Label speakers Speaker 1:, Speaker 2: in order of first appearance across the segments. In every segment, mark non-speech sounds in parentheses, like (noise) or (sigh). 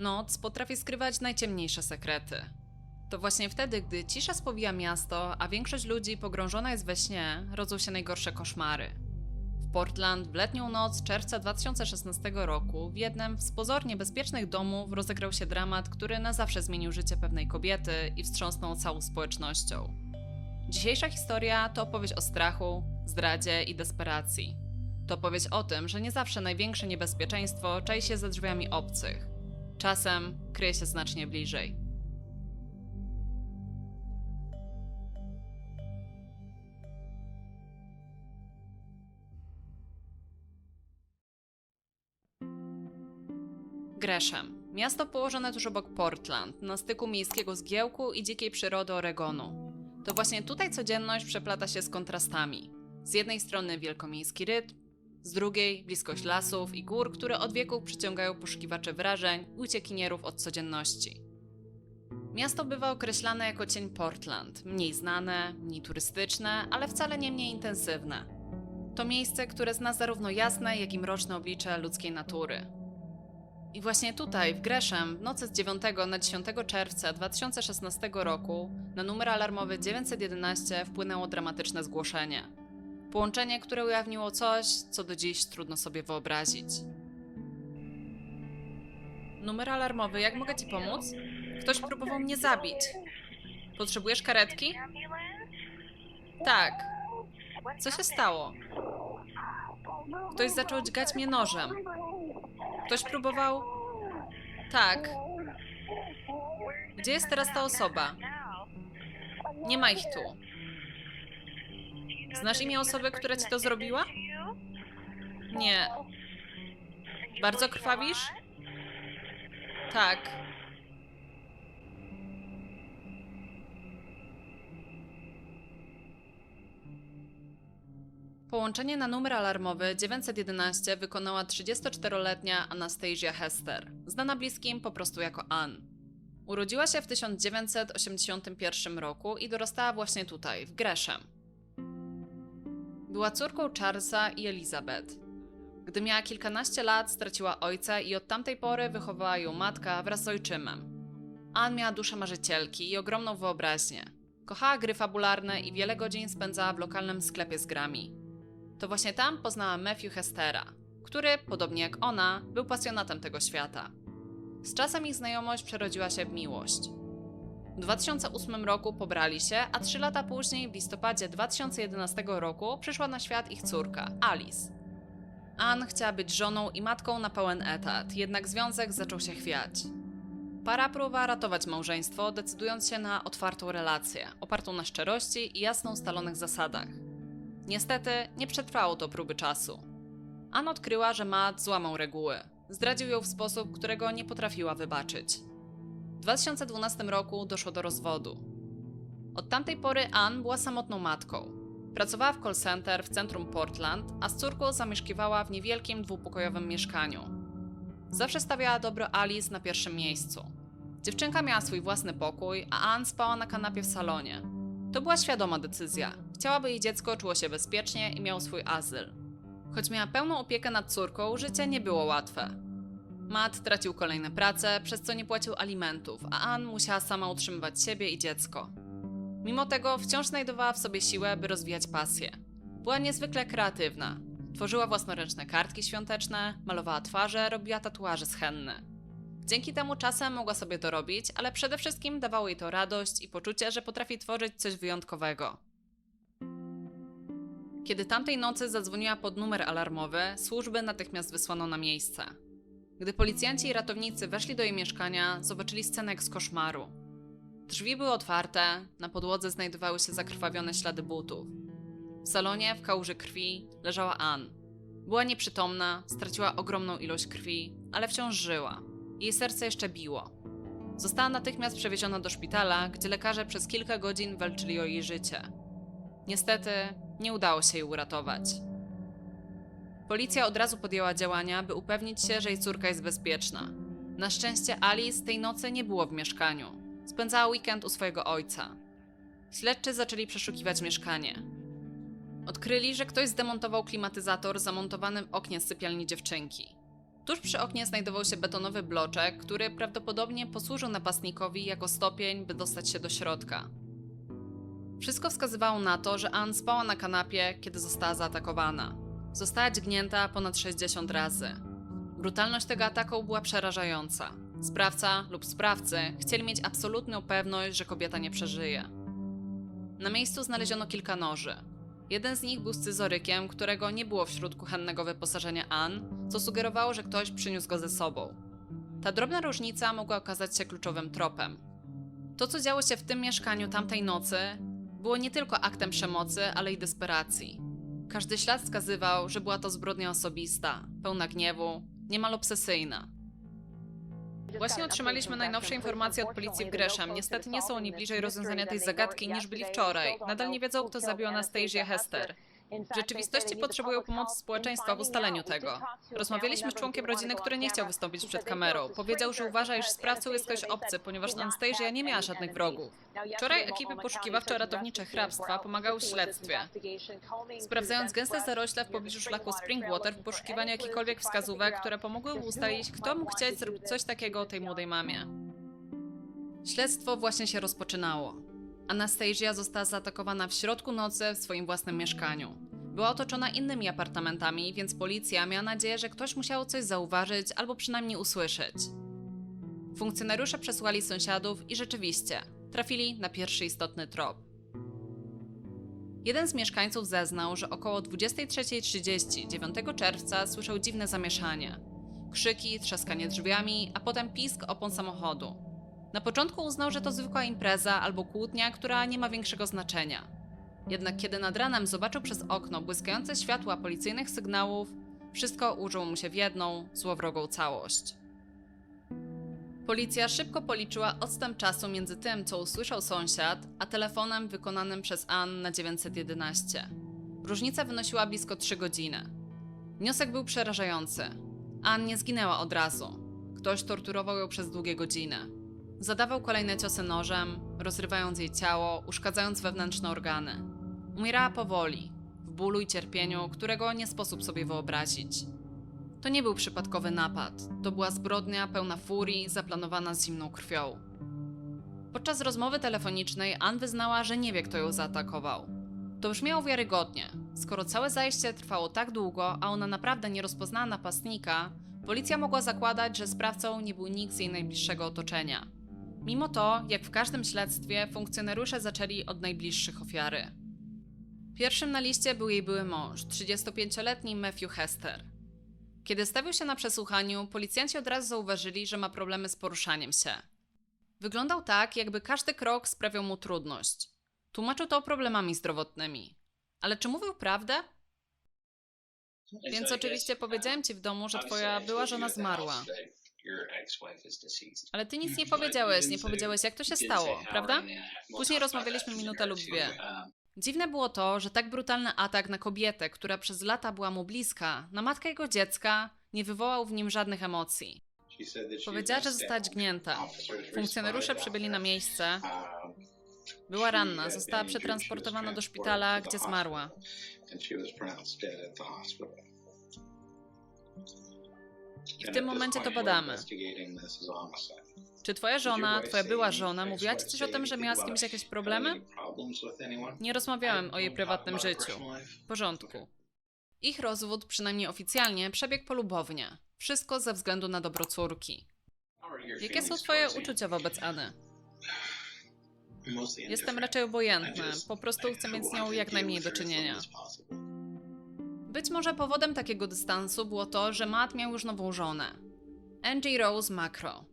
Speaker 1: Noc potrafi skrywać najciemniejsze sekrety. To właśnie wtedy, gdy cisza spowija miasto, a większość ludzi pogrążona jest we śnie, rodzą się najgorsze koszmary. W Portland w letnią noc czerwca 2016 roku w jednym z pozornie bezpiecznych domów rozegrał się dramat, który na zawsze zmienił życie pewnej kobiety i wstrząsnął całą społecznością. Dzisiejsza historia to opowieść o strachu, zdradzie i desperacji. To opowieść o tym, że nie zawsze największe niebezpieczeństwo czai się za drzwiami obcych. Czasem kryje się znacznie bliżej. Gresham. Miasto położone tuż obok Portland, na styku miejskiego zgiełku i dzikiej przyrody Oregonu. To właśnie tutaj codzienność przeplata się z kontrastami. Z jednej strony wielkomiejski rytm, z drugiej bliskość lasów i gór, które od wieków przyciągają poszukiwaczy wrażeń i uciekinierów od codzienności. Miasto bywa określane jako cień Portland, mniej znane, mniej turystyczne, ale wcale nie mniej intensywne. To miejsce, które zna zarówno jasne, jak i mroczne oblicze ludzkiej natury. I właśnie tutaj, w Gresham, w nocy z 9 na 10 czerwca 2016 roku, na numer alarmowy 911 wpłynęło dramatyczne zgłoszenie. Połączenie, które ujawniło coś, co do dziś trudno sobie wyobrazić. Numer alarmowy, jak mogę ci pomóc? Ktoś próbował mnie zabić. Potrzebujesz karetki? Tak. Co się stało? Ktoś zaczął dźgać mnie nożem. Ktoś próbował. Tak. Gdzie jest teraz ta osoba? Nie ma ich tu. Znasz imię osoby, która ci to zrobiła? Nie. Bardzo krwawisz? Tak. Połączenie na numer alarmowy 911 wykonała 34-letnia Anastasia Hester, znana bliskim po prostu jako Ann. Urodziła się w 1981 roku i dorastała właśnie tutaj, w Gresham. Była córką Charlesa i Elizabeth. Gdy miała kilkanaście lat, straciła ojca i od tamtej pory wychowała ją matka wraz z ojczymem. Ann miała duszę marzycielki i ogromną wyobraźnię. Kochała gry fabularne i wiele godzin spędzała w lokalnym sklepie z grami. To właśnie tam poznała Matthew Hestera, który, podobnie jak ona, był pasjonatem tego świata. Z czasem ich znajomość przerodziła się w miłość. W 2008 roku pobrali się, a trzy lata później, w listopadzie 2011 roku, przyszła na świat ich córka, Alice. Ann chciała być żoną i matką na pełen etat, jednak związek zaczął się chwiać. Para próbowała ratować małżeństwo, decydując się na otwartą relację, opartą na szczerości i jasno ustalonych zasadach. Niestety, nie przetrwało to próby czasu. Ann odkryła, że Matt złamał reguły. Zdradził ją w sposób, którego nie potrafiła wybaczyć. W 2012 roku doszło do rozwodu. Od tamtej pory Ann była samotną matką. Pracowała w call center w centrum Portland, a z córką zamieszkiwała w niewielkim dwupokojowym mieszkaniu. Zawsze stawiała dobro Alice na pierwszym miejscu. Dziewczynka miała swój własny pokój, a Ann spała na kanapie w salonie. To była świadoma decyzja. Chciałaby jej dziecko czuło się bezpiecznie i miało swój azyl. Choć miała pełną opiekę nad córką, życie nie było łatwe. Matt tracił kolejne prace, przez co nie płacił alimentów, a Ann musiała sama utrzymywać siebie i dziecko. Mimo tego wciąż znajdowała w sobie siłę, by rozwijać pasję. Była niezwykle kreatywna. Tworzyła własnoręczne kartki świąteczne, malowała twarze, robiła tatuaże z henny. Dzięki temu czasem mogła sobie to robić, ale przede wszystkim dawało jej to radość i poczucie, że potrafi tworzyć coś wyjątkowego. Kiedy tamtej nocy zadzwoniła pod numer alarmowy, służby natychmiast wysłano na miejsce. Gdy policjanci i ratownicy weszli do jej mieszkania, zobaczyli scenę z koszmaru. Drzwi były otwarte, na podłodze znajdowały się zakrwawione ślady butów. W salonie, w kałuży krwi, leżała Ann. Była nieprzytomna, straciła ogromną ilość krwi, ale wciąż żyła. Jej serce jeszcze biło. Została natychmiast przewieziona do szpitala, gdzie lekarze przez kilka godzin walczyli o jej życie. Niestety, nie udało się jej uratować. Policja od razu podjęła działania, by upewnić się, że jej córka jest bezpieczna. Na szczęście Alice tej nocy nie było w mieszkaniu. Spędzała weekend u swojego ojca. Śledczy zaczęli przeszukiwać mieszkanie. Odkryli, że ktoś zdemontował klimatyzator w oknie sypialni dziewczynki. Tuż przy oknie znajdował się betonowy bloczek, który prawdopodobnie posłużył napastnikowi jako stopień, by dostać się do środka. Wszystko wskazywało na to, że Ann spała na kanapie, kiedy została zaatakowana. Została dźgnięta ponad 60 razy. Brutalność tego ataku była przerażająca. Sprawca lub sprawcy chcieli mieć absolutną pewność, że kobieta nie przeżyje. Na miejscu znaleziono kilka noży. Jeden z nich był scyzorykiem, którego nie było wśród kuchennego wyposażenia Ann, co sugerowało, że ktoś przyniósł go ze sobą. Ta drobna różnica mogła okazać się kluczowym tropem. To, co działo się w tym mieszkaniu tamtej nocy, było nie tylko aktem przemocy, ale i desperacji. Każdy ślad wskazywał, że była to zbrodnia osobista, pełna gniewu, niemal obsesyjna. Właśnie otrzymaliśmy najnowsze informacje od policji w Gresham. Niestety nie są oni bliżej rozwiązania tej zagadki niż byli wczoraj. Nadal nie wiedzą, kto zabił Anastasię Hester. W rzeczywistości potrzebują pomocy społeczeństwa w ustaleniu tego. Rozmawialiśmy z członkiem rodziny, który nie chciał wystąpić przed kamerą. Powiedział, że uważa, iż sprawcą jest ktoś obcy, ponieważ Anastasia nie miała żadnych wrogów. Wczoraj ekipy poszukiwawczo-ratownicze hrabstwa pomagały w śledztwie. Sprawdzając gęste zarośla w pobliżu szlaku Springwater w poszukiwaniu jakichkolwiek wskazówek, które pomogłyby ustalić, kto mógł chcieć zrobić coś takiego tej młodej mamie. Śledztwo właśnie się rozpoczynało. Anastasia została zaatakowana w środku nocy w swoim własnym mieszkaniu. Była otoczona innymi apartamentami, więc policja miała nadzieję, że ktoś musiał coś zauważyć albo przynajmniej usłyszeć. Funkcjonariusze przesłuchali sąsiadów i rzeczywiście trafili na pierwszy istotny trop. Jeden z mieszkańców zeznał, że około 23.30 9 czerwca słyszał dziwne zamieszanie. Krzyki, trzaskanie drzwiami, a potem pisk opon samochodu. Na początku uznał, że to zwykła impreza albo kłótnia, która nie ma większego znaczenia. Jednak kiedy nad ranem zobaczył przez okno błyskające światła policyjnych sygnałów, wszystko użyło mu się w jedną, złowrogą całość. Policja szybko policzyła odstęp czasu między tym, co usłyszał sąsiad, a telefonem wykonanym przez Ann na 911. Różnica wynosiła blisko 3 godziny. Wniosek był przerażający. Ann nie zginęła od razu. Ktoś torturował ją przez długie godziny. Zadawał kolejne ciosy nożem, rozrywając jej ciało, uszkadzając wewnętrzne organy. Umierała powoli, w bólu i cierpieniu, którego nie sposób sobie wyobrazić. To nie był przypadkowy napad, to była zbrodnia pełna furii, zaplanowana z zimną krwią. Podczas rozmowy telefonicznej Ann wyznała, że nie wie, kto ją zaatakował. To brzmiało wiarygodnie. Skoro całe zajście trwało tak długo, a ona naprawdę nie rozpoznała napastnika, policja mogła zakładać, że sprawcą nie był nikt z jej najbliższego otoczenia. Mimo to, jak w każdym śledztwie, funkcjonariusze zaczęli od najbliższych ofiary. Pierwszym na liście był jej były mąż, 35-letni Matthew Hester. Kiedy stawił się na przesłuchaniu, policjanci od razu zauważyli, że ma problemy z poruszaniem się. Wyglądał tak, jakby każdy krok sprawiał mu trudność. Tłumaczył to problemami zdrowotnymi. Ale czy mówił prawdę? Więc oczywiście powiedziałem ci w domu, że twoja była żona zmarła. Ale ty nic nie powiedziałeś, nie powiedziałeś jak to się stało, prawda? Później rozmawialiśmy minutę lub dwie. Dziwne było to, że tak brutalny atak na kobietę, która przez lata była mu bliska, na matkę jego dziecka, nie wywołał w nim żadnych emocji. Powiedziała, że została dźgnięta. Funkcjonariusze przybyli na miejsce. Była ranna, została przetransportowana do szpitala, gdzie zmarła. I w tym momencie to badamy. Czy twoja żona, twoja była żona, mówiła ci coś o tym, że miała z kimś jakieś problemy? Nie rozmawiałem o jej prywatnym życiu. W porządku. Ich rozwód, przynajmniej oficjalnie, przebiegł polubownie. Wszystko ze względu na dobro córki. Jakie są twoje uczucia wobec Anny? Jestem raczej obojętny. Po prostu chcę mieć z nią jak najmniej do czynienia. Być może powodem takiego dystansu było to, że Matt miał już nową żonę. Angie Rose Macro.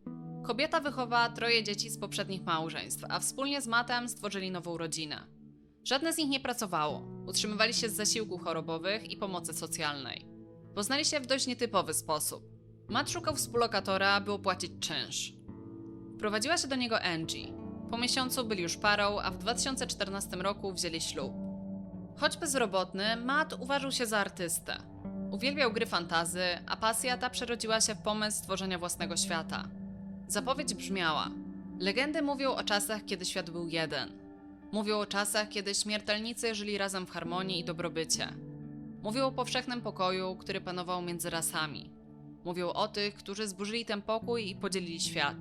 Speaker 1: Kobieta wychowała troje dzieci z poprzednich małżeństw, a wspólnie z Mattem stworzyli nową rodzinę. Żadne z nich nie pracowało. Utrzymywali się z zasiłków chorobowych i pomocy socjalnej. Poznali się w dość nietypowy sposób. Matt szukał współlokatora, by opłacić czynsz. Wprowadziła się do niego Angie. Po miesiącu byli już parą, a w 2014 roku wzięli ślub. Choć bezrobotny, Matt uważał się za artystę. Uwielbiał gry fantazy, a pasja ta przerodziła się w pomysł stworzenia własnego świata. Zapowiedź brzmiała: Legendy mówią o czasach, kiedy świat był jeden. Mówią o czasach, kiedy śmiertelnicy żyli razem w harmonii i dobrobycie. Mówią o powszechnym pokoju, który panował między rasami. Mówią o tych, którzy zburzyli ten pokój i podzielili świat.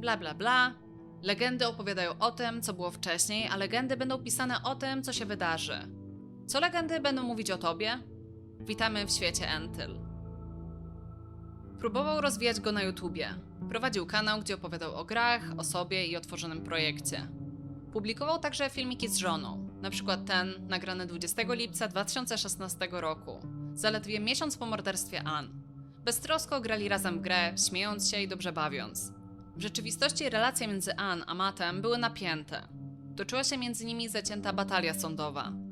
Speaker 1: Bla bla bla. Legendy opowiadają o tym, co było wcześniej, a legendy będą pisane o tym, co się wydarzy. Co legendy będą mówić o tobie? Witamy w świecie Entyl. Próbował rozwijać go na YouTubie. Prowadził kanał, gdzie opowiadał o grach, o sobie i otworzonym projekcie. Publikował także filmiki z żoną, przykład ten nagrany 20 lipca 2016 roku, zaledwie miesiąc po morderstwie Ann. Beztrosko grali razem w grę, śmiejąc się i dobrze bawiąc. W rzeczywistości relacje między Ann a Mattem były napięte. Toczyła się między nimi zacięta batalia sądowa.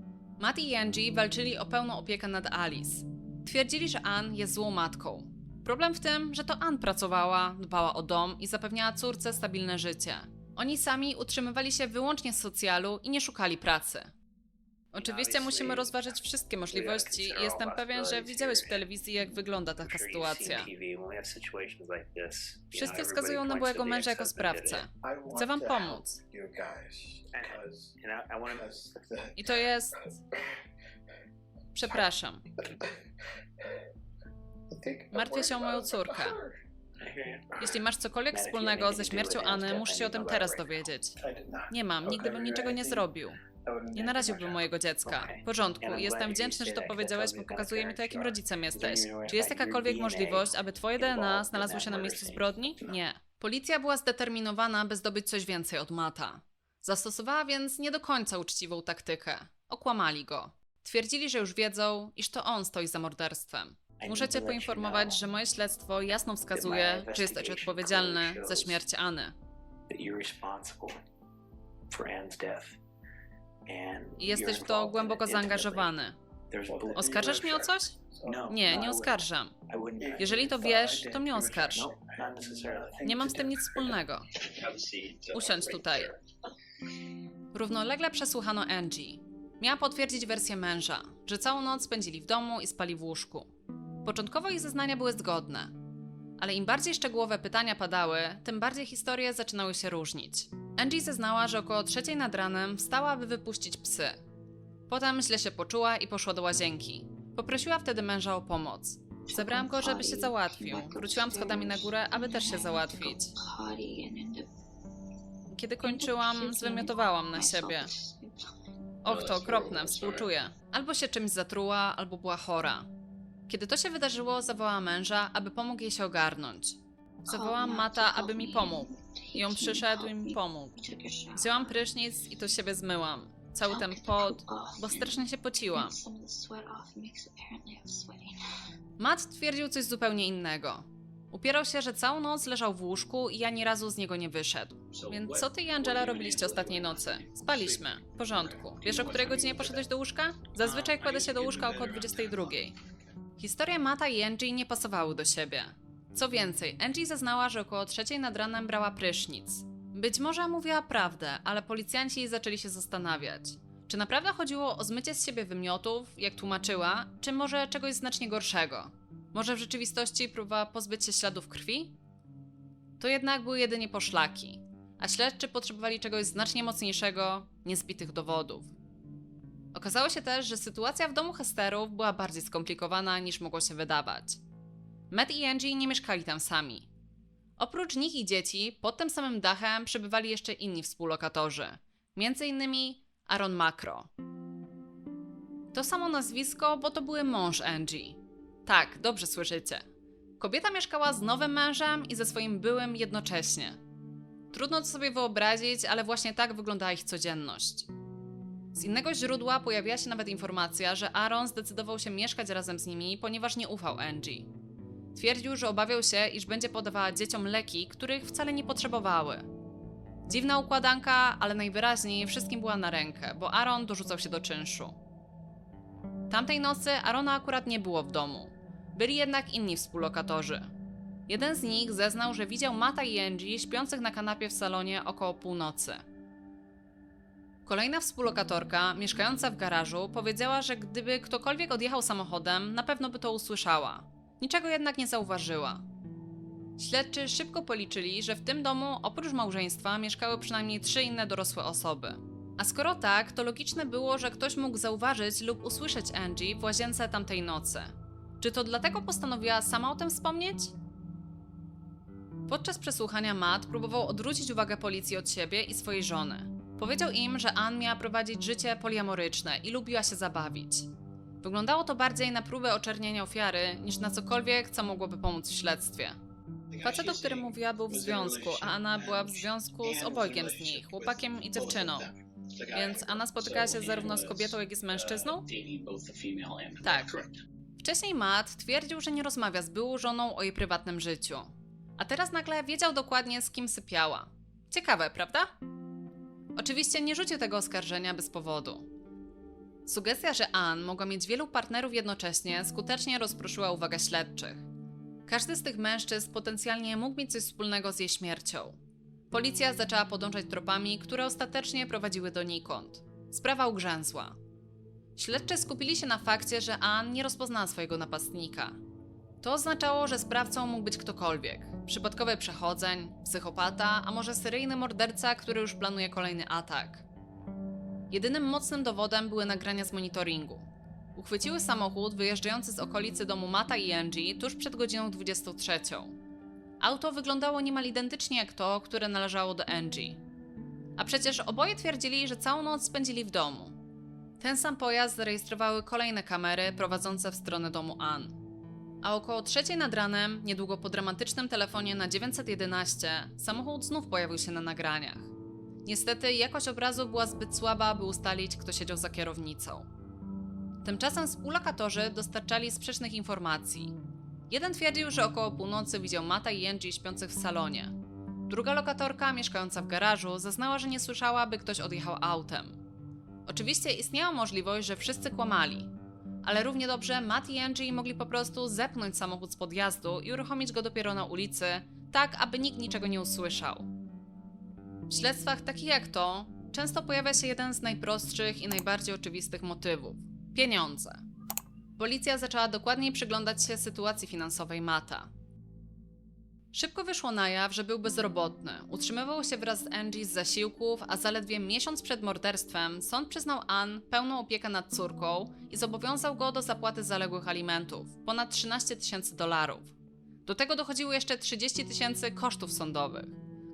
Speaker 1: Matt i Angie walczyli o pełną opiekę nad Alice. Twierdzili, że Ann jest złą matką. Problem w tym, że to Ann pracowała, dbała o dom i zapewniała córce stabilne życie. Oni sami utrzymywali się wyłącznie z socjalu i nie szukali pracy. Oczywiście musimy rozważyć wszystkie możliwości i jestem pewien, że widziałeś w telewizji, jak wygląda taka sytuacja. Wszyscy wskazują na byłego męża jako sprawcę. Chcę wam pomóc. I to jest... (laughs) Przepraszam.
Speaker 2: Martwię się o moją córkę.
Speaker 1: Jeśli masz cokolwiek wspólnego ze śmiercią Anny, muszę się o tym teraz dowiedzieć. Nie mam, nigdy bym niczego nie zrobił. Nie naraziłbym mojego dziecka. W porządku, jestem wdzięczny, że to powiedziałeś, bo pokazuje mi to, jakim rodzicem jesteś. Czy jest jakakolwiek możliwość, aby twoje DNA znalazło się na miejscu zbrodni? Nie. Policja była zdeterminowana, by zdobyć coś więcej od Mata. Zastosowała więc nie do końca uczciwą taktykę. Okłamali go. Twierdzili, że już wiedzą, iż to on stoi za morderstwem. Muszę cię poinformować, że moje śledztwo jasno wskazuje, że jesteś odpowiedzialny za śmierć Anny. I jesteś w to głęboko zaangażowany. Oskarżasz mnie o coś? Nie, nie oskarżam. Jeżeli to wiesz, to mnie oskarż. Nie mam z tym nic wspólnego. Usiądź tutaj. Równolegle przesłuchano Angie. Miała potwierdzić wersję męża, że całą noc spędzili w domu i spali w łóżku. Początkowo ich zeznania były zgodne, ale im bardziej szczegółowe pytania padały, tym bardziej historie zaczynały się różnić. Angie zeznała, że około trzeciej nad ranem wstała, aby wypuścić psy. Potem źle się poczuła i poszła do łazienki. Poprosiła wtedy męża o pomoc. Zebrałam go, żeby się załatwił. Wróciłam schodami na górę, aby też się załatwić. Kiedy kończyłam, zwymiotowałam na siebie. Och, to okropne, współczuję. Albo się czymś zatruła, albo była chora. Kiedy to się wydarzyło, zawołała męża, aby pomógł jej się ogarnąć. Zawołałam Mata, aby mi pomógł. I on przyszedł i mi pomógł. Wzięłam prysznic i to siebie zmyłam. Cały ten pot, bo strasznie się pociłam. Matt twierdził coś zupełnie innego. Upierał się, że całą noc leżał w łóżku i ani razu z niego nie wyszedł. Więc co ty i Angela robiliście ostatniej nocy? Spaliśmy. W porządku. Wiesz, o której godzinie poszedłeś do łóżka? Zazwyczaj kładę się do łóżka około 22. Historia Mata i Angie nie pasowały do siebie. Co więcej, Angie zeznała, że około trzeciej nad ranem brała prysznic. Być może mówiła prawdę, ale policjanci zaczęli się zastanawiać. Czy naprawdę chodziło o zmycie z siebie wymiotów, jak tłumaczyła, czy może czegoś znacznie gorszego? Może w rzeczywistości próbowała pozbyć się śladów krwi? To jednak były jedynie poszlaki, a śledczy potrzebowali czegoś znacznie mocniejszego, niezbitych dowodów. Okazało się też, że sytuacja w domu Hesterów była bardziej skomplikowana niż mogło się wydawać. Matt i Angie nie mieszkali tam sami. Oprócz nich i dzieci, pod tym samym dachem przebywali jeszcze inni współlokatorzy, innymi Aaron Macro. To samo nazwisko, bo to były mąż Angie. Tak, dobrze słyszycie. Kobieta mieszkała z nowym mężem i ze swoim byłym jednocześnie. Trudno to sobie wyobrazić, ale właśnie tak wyglądała ich codzienność. Z innego źródła pojawiła się nawet informacja, że Aaron zdecydował się mieszkać razem z nimi, ponieważ nie ufał Angie. Twierdził, że obawiał się, iż będzie podawała dzieciom leki, których wcale nie potrzebowały. Dziwna układanka, ale najwyraźniej wszystkim była na rękę, bo Aaron dorzucał się do czynszu. Tamtej nocy Arona akurat nie było w domu. Byli jednak inni współlokatorzy. Jeden z nich zeznał, że widział Mata i Angie śpiących na kanapie w salonie około północy. Kolejna współlokatorka, mieszkająca w garażu, powiedziała, że gdyby ktokolwiek odjechał samochodem, na pewno by to usłyszała. Niczego jednak nie zauważyła. Śledczy szybko policzyli, że w tym domu oprócz małżeństwa mieszkały przynajmniej trzy inne dorosłe osoby. A skoro tak, to logiczne było, że ktoś mógł zauważyć lub usłyszeć Angie w łazience tamtej nocy. Czy to dlatego postanowiła sama o tym wspomnieć? Podczas przesłuchania Matt próbował odwrócić uwagę policji od siebie i swojej żony. Powiedział im, że Ann miała prowadzić życie poliamoryczne i lubiła się zabawić. Wyglądało to bardziej na próbę oczernienia ofiary, niż na cokolwiek, co mogłoby pomóc w śledztwie. Facet, o którym mówiła, był w związku, a Anna była w związku z obojgiem z nich, chłopakiem i dziewczyną. Więc Anna spotykała się zarówno z kobietą, jak i z mężczyzną? Tak. Wcześniej Matt twierdził, że nie rozmawia z byłą żoną o jej prywatnym życiu. A teraz nagle wiedział dokładnie, z kim sypiała. Ciekawe, prawda? Oczywiście nie rzucił tego oskarżenia bez powodu. Sugestia, że Ann mogła mieć wielu partnerów jednocześnie, skutecznie rozproszyła uwagę śledczych. Każdy z tych mężczyzn potencjalnie mógł mieć coś wspólnego z jej śmiercią. Policja zaczęła podążać tropami, które ostatecznie prowadziły donikąd. Sprawa ugrzęzła. Śledczy skupili się na fakcie, że Ann nie rozpoznała swojego napastnika. To oznaczało, że sprawcą mógł być ktokolwiek. Przypadkowy przechodzeń, psychopata, a może seryjny morderca, który już planuje kolejny atak. Jedynym mocnym dowodem były nagrania z monitoringu. Uchwyciły samochód wyjeżdżający z okolicy domu Mata i Angie tuż przed godziną 23. Auto wyglądało niemal identycznie jak to, które należało do Angie. A przecież oboje twierdzili, że całą noc spędzili w domu. Ten sam pojazd zarejestrowały kolejne kamery prowadzące w stronę domu Ann. A około trzeciej nad ranem, niedługo po dramatycznym telefonie na 911, samochód znów pojawił się na nagraniach. Niestety jakość obrazu była zbyt słaba, by ustalić, kto siedział za kierownicą. Tymczasem współlokatorzy dostarczali sprzecznych informacji. Jeden twierdził, że około północy widział Mata i Angie śpiących w salonie. Druga lokatorka, mieszkająca w garażu, zeznała, że nie słyszała, by ktoś odjechał autem. Oczywiście istniała możliwość, że wszyscy kłamali, ale równie dobrze Matt i Angie mogli po prostu zepchnąć samochód z podjazdu i uruchomić go dopiero na ulicy, tak aby nikt niczego nie usłyszał. W śledztwach takich jak to często pojawia się jeden z najprostszych i najbardziej oczywistych motywów pieniądze. Policja zaczęła dokładniej przyglądać się sytuacji finansowej Mata. Szybko wyszło na jaw, że był bezrobotny. Utrzymywał się wraz z Angie z zasiłków, a zaledwie miesiąc przed morderstwem sąd przyznał Ann pełną opiekę nad córką i zobowiązał go do zapłaty zaległych alimentów ponad 13 tysięcy dolarów. Do tego dochodziło jeszcze 30 tysięcy kosztów sądowych.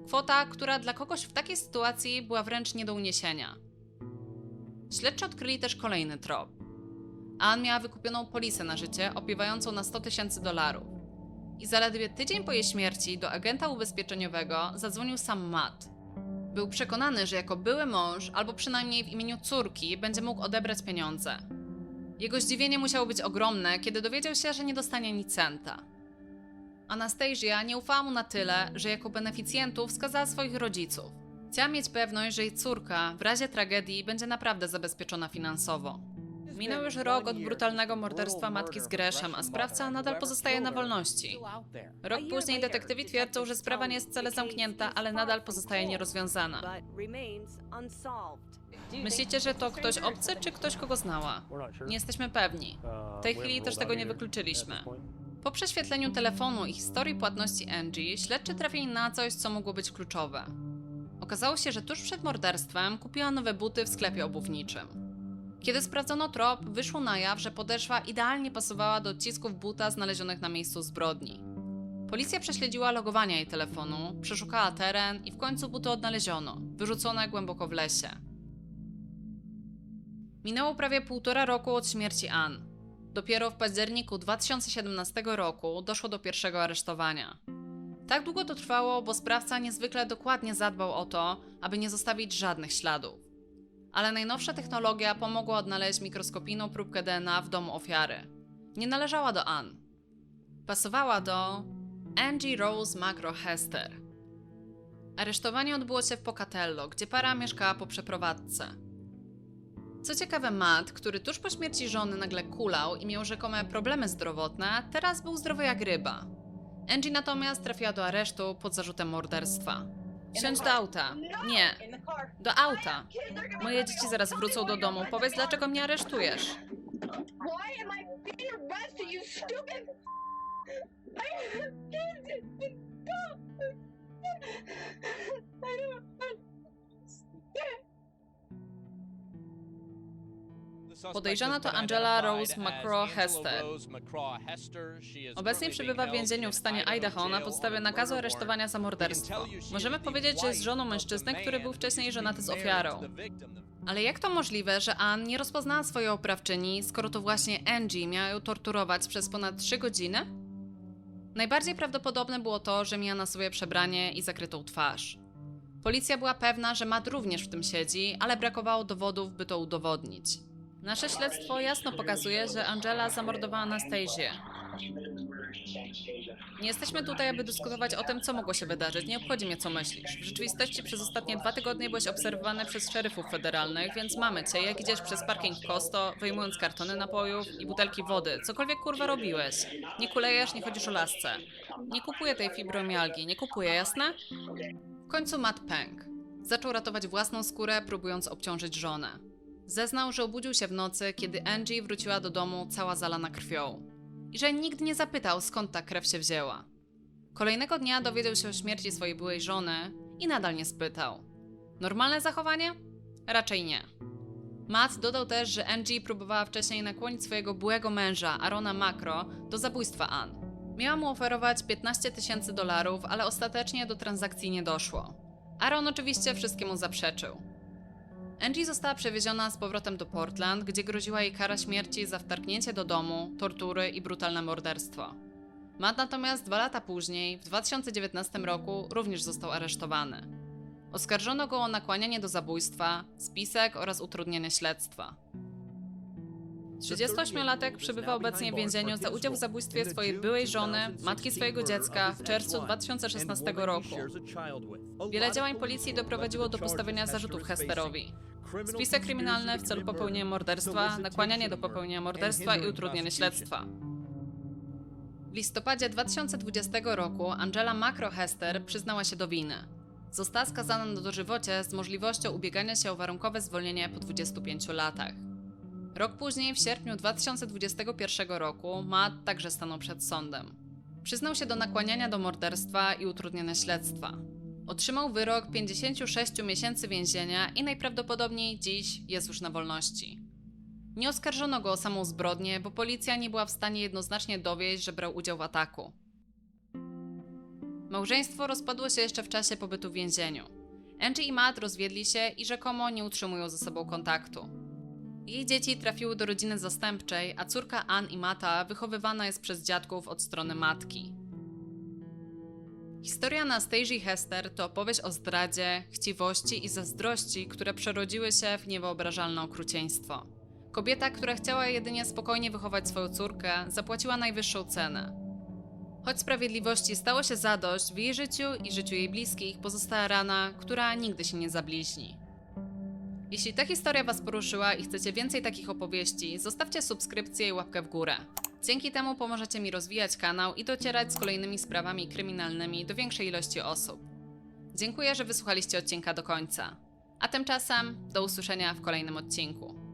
Speaker 1: Kwota, która dla kogoś w takiej sytuacji była wręcz nie do uniesienia. Śledczy odkryli też kolejny trop. Ann miała wykupioną polisę na życie opiewającą na 100 tysięcy dolarów. I zaledwie tydzień po jej śmierci do agenta ubezpieczeniowego zadzwonił sam Matt. Był przekonany, że jako były mąż, albo przynajmniej w imieniu córki, będzie mógł odebrać pieniądze. Jego zdziwienie musiało być ogromne, kiedy dowiedział się, że nie dostanie ni centa. Anastasia nie ufała mu na tyle, że jako beneficjentów wskazała swoich rodziców. Chciała mieć pewność, że jej córka w razie tragedii będzie naprawdę zabezpieczona finansowo. Minął już rok od brutalnego morderstwa matki z Gresham, a sprawca nadal pozostaje na wolności. Rok później detektywi twierdzą, że sprawa nie jest wcale zamknięta, ale nadal pozostaje nierozwiązana. Myślicie, że to ktoś obcy, czy ktoś, kogo znała? Nie jesteśmy pewni.
Speaker 3: W tej chwili też tego nie wykluczyliśmy.
Speaker 1: Po prześwietleniu telefonu i historii płatności Angie, śledczy trafili na coś, co mogło być kluczowe. Okazało się, że tuż przed morderstwem kupiła nowe buty w sklepie obuwniczym. Kiedy sprawdzono trop, wyszło na jaw, że podeszwa idealnie pasowała do odcisków buta znalezionych na miejscu zbrodni. Policja prześledziła logowania jej telefonu, przeszukała teren i w końcu buty odnaleziono, wyrzucone głęboko w lesie. Minęło prawie półtora roku od śmierci Ann. Dopiero w październiku 2017 roku doszło do pierwszego aresztowania. Tak długo to trwało, bo sprawca niezwykle dokładnie zadbał o to, aby nie zostawić żadnych śladów. Ale najnowsza technologia pomogła odnaleźć mikroskopijną próbkę DNA w domu ofiary. Nie należała do Ann. Pasowała do Angie Rose Macro Hester. Aresztowanie odbyło się w Pocatello, gdzie para mieszkała po przeprowadzce. Co ciekawe, Matt, który tuż po śmierci żony nagle kulał i miał rzekome problemy zdrowotne, teraz był zdrowy jak ryba. Angie natomiast trafiła do aresztu pod zarzutem morderstwa. Wsiądź do auta. Nie, do auta. Moje dzieci zaraz wrócą do domu. Powiedz, dlaczego mnie aresztujesz.
Speaker 4: I don't
Speaker 1: Podejrzana to Angela Rose McCraw Hester. Obecnie przebywa w więzieniu w stanie Idaho na podstawie nakazu aresztowania za morderstwo. Możemy powiedzieć, że jest żoną mężczyzny, który był wcześniej żonaty z ofiarą. Ale jak to możliwe, że Ann nie rozpoznała swojej oprawczyni, skoro to właśnie Angie miała ją torturować przez ponad 3 godziny? Najbardziej prawdopodobne było to, że miała na sobie przebranie i zakrytą twarz. Policja była pewna, że Matt również w tym siedzi, ale brakowało dowodów, by to udowodnić. Nasze śledztwo jasno pokazuje, że Angela zamordowała Anastasię. Nie jesteśmy tutaj, aby dyskutować o tym, co mogło się wydarzyć. Nie obchodzi mnie, co myślisz. W rzeczywistości przez ostatnie dwa tygodnie byłeś obserwowany przez szeryfów federalnych, więc mamy cię, jak idziesz przez parking Kosto, wyjmując kartony napojów i butelki wody. Cokolwiek kurwa robiłeś. Nie kulejesz, nie chodzisz o lasce. Nie kupuję tej fibromialgii, nie kupuję, jasne? W końcu Matt pękł. Zaczął ratować własną skórę, próbując obciążyć żonę. Zeznał, że obudził się w nocy, kiedy Angie wróciła do domu cała zalana krwią. I że nikt nie zapytał, skąd ta krew się wzięła. Kolejnego dnia dowiedział się o śmierci swojej byłej żony i nadal nie spytał. Normalne zachowanie? Raczej nie. Matt dodał też, że Angie próbowała wcześniej nakłonić swojego byłego męża, Arona Macro, do zabójstwa Ann. Miała mu oferować 15 tysięcy dolarów, ale ostatecznie do transakcji nie doszło. Aaron oczywiście wszystkiemu zaprzeczył. Angie została przewieziona z powrotem do Portland, gdzie groziła jej kara śmierci za wtargnięcie do domu, tortury i brutalne morderstwo. Matt natomiast dwa lata później, w 2019 roku, również został aresztowany. Oskarżono go o nakłanianie do zabójstwa, spisek oraz utrudnienie śledztwa. 38-latek przebywa obecnie w więzieniu za udział w zabójstwie swojej byłej żony, matki swojego dziecka w czerwcu 2016 roku. Wiele działań policji doprowadziło do postawienia zarzutów Hesterowi. Spisek kryminalny w celu popełnienia morderstwa, nakłanianie do popełnienia morderstwa i utrudnienie śledztwa. W listopadzie 2020 roku Angela Macro Hester przyznała się do winy. Została skazana na dożywocie z możliwością ubiegania się o warunkowe zwolnienie po 25 latach. Rok później, w sierpniu 2021 roku, Matt także stanął przed sądem. Przyznał się do nakłaniania do morderstwa i utrudnienia śledztwa. Otrzymał wyrok 56 miesięcy więzienia i najprawdopodobniej dziś jest już na wolności. Nie oskarżono go o samą zbrodnię, bo policja nie była w stanie jednoznacznie dowieść, że brał udział w ataku. Małżeństwo rozpadło się jeszcze w czasie pobytu w więzieniu. Angie i Matt rozwiedli się i rzekomo nie utrzymują ze sobą kontaktu. Jej dzieci trafiły do rodziny zastępczej, a córka Ann i Mata wychowywana jest przez dziadków od strony matki. Historia Anastasia Hester to opowieść o zdradzie, chciwości i zazdrości, które przerodziły się w niewyobrażalne okrucieństwo. Kobieta, która chciała jedynie spokojnie wychować swoją córkę, zapłaciła najwyższą cenę. Choć sprawiedliwości stało się zadość, w jej życiu i życiu jej bliskich pozostała rana, która nigdy się nie zabliźni. Jeśli ta historia Was poruszyła i chcecie więcej takich opowieści, zostawcie subskrypcję i łapkę w górę. Dzięki temu pomożecie mi rozwijać kanał i docierać z kolejnymi sprawami kryminalnymi do większej ilości osób. Dziękuję, że wysłuchaliście odcinka do końca. A tymczasem do usłyszenia w kolejnym odcinku.